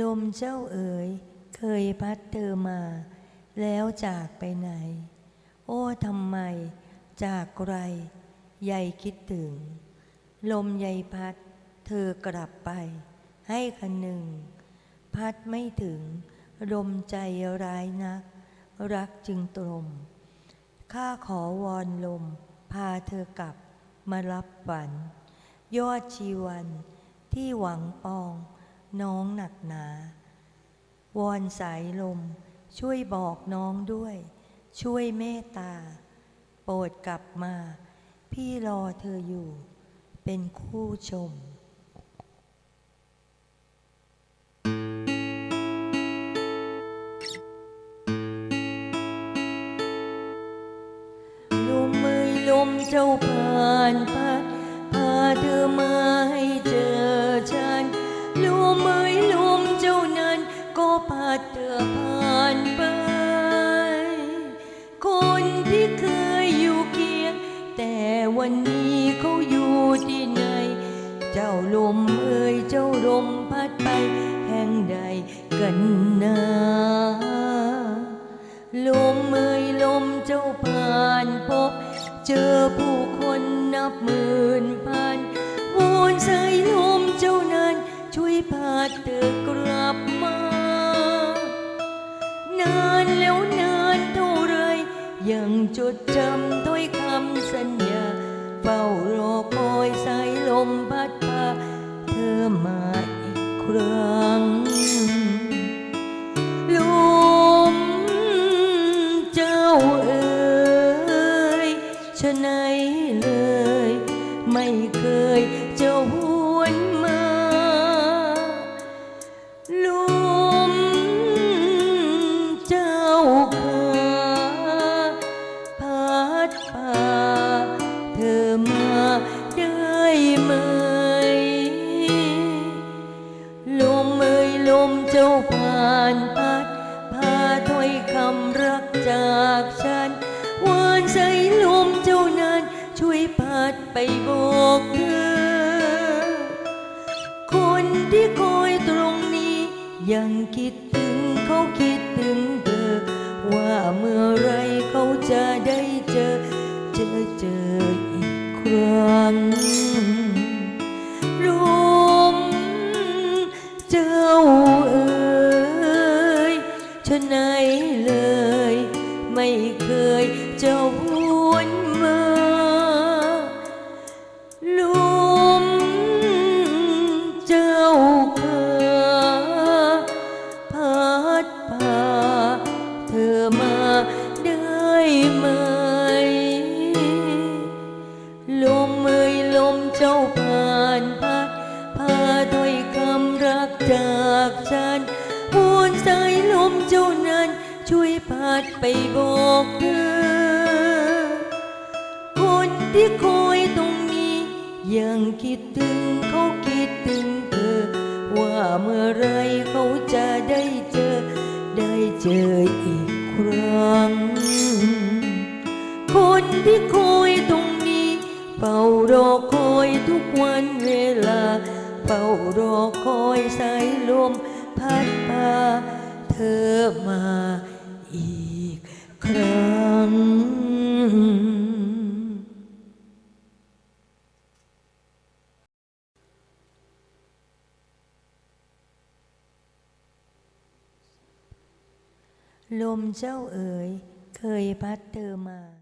ลมเจ้าเอ๋ยเคยพัดเธอมา แล้วจากไปไหน โอ้ทำไม จากไกลใยคิดถึง ลมใยพัด เธอกลับไป ให้คันหนึ่ง พัดไม่ถึง ลมใจร้ายนัก รักจึงตรม ข้าขอวอนลม พาเธอกลับมารับฝัน ยอดชีวันที่หวังปอง น้องหนักหนา วอนสายลม ช่วยบอกน้องด้วย ช่วยเมตตา โปรดกลับมา พี่รอเธออยู่ เป็นคู่ชมลมเอ่ยลมเจ้าผ่าน วันนี้เขาอยู่ที่ไหน เจ้าลมเอ่ยเจ้าลมพัดไปแห่งใดกันนาลมเอ่ยลมเจ้าผ่านพบ เจอผู้คนนับหมื่นพันวอนสายลมเจ้านั้นช่วยพาเธอกลับมา นานแล้วนานเท่าไร ยังจดจำถ้อยคำสัญญา เฝ้ารอคอยสายลมพัดพาเธอมาอีกครั้งลมเจ้าเอ๋ยชะไหนเลย ไม่เคยจะหวนมาล มาได้ไหม ลมเอ่ยลมเจ้าผ่านพัด พาถ้อยคำรักจากฉันวานใสลมเจ้านั้น ช่วยพัดไปบอกเธอ คนที่คอยตรงนี้ ยังคิดถึงเขาคิด งลมเจ้าเอ๋ยชะไหนเลย ไม่เคยจะหวนานพัดพาถ้อยคำรักจากฉันวนสายลมเจ้านั้น ช่วยพัดไปบอกเธอ คนที่คอยตรงนี้ ยังคิดถึงเขาคิดถึงเธอ ว่าเมื่อไรเขาจะได้เจอ ได้เจออีกครั้ง คนที่คอยตรงนี้เฝ้ารอคอยทุกวัน ฝ้ารอคอยสายลมพัดพาเธอมาอีกครั้ง ลมเจ้าเอ๋ยเคยพัดเธอมา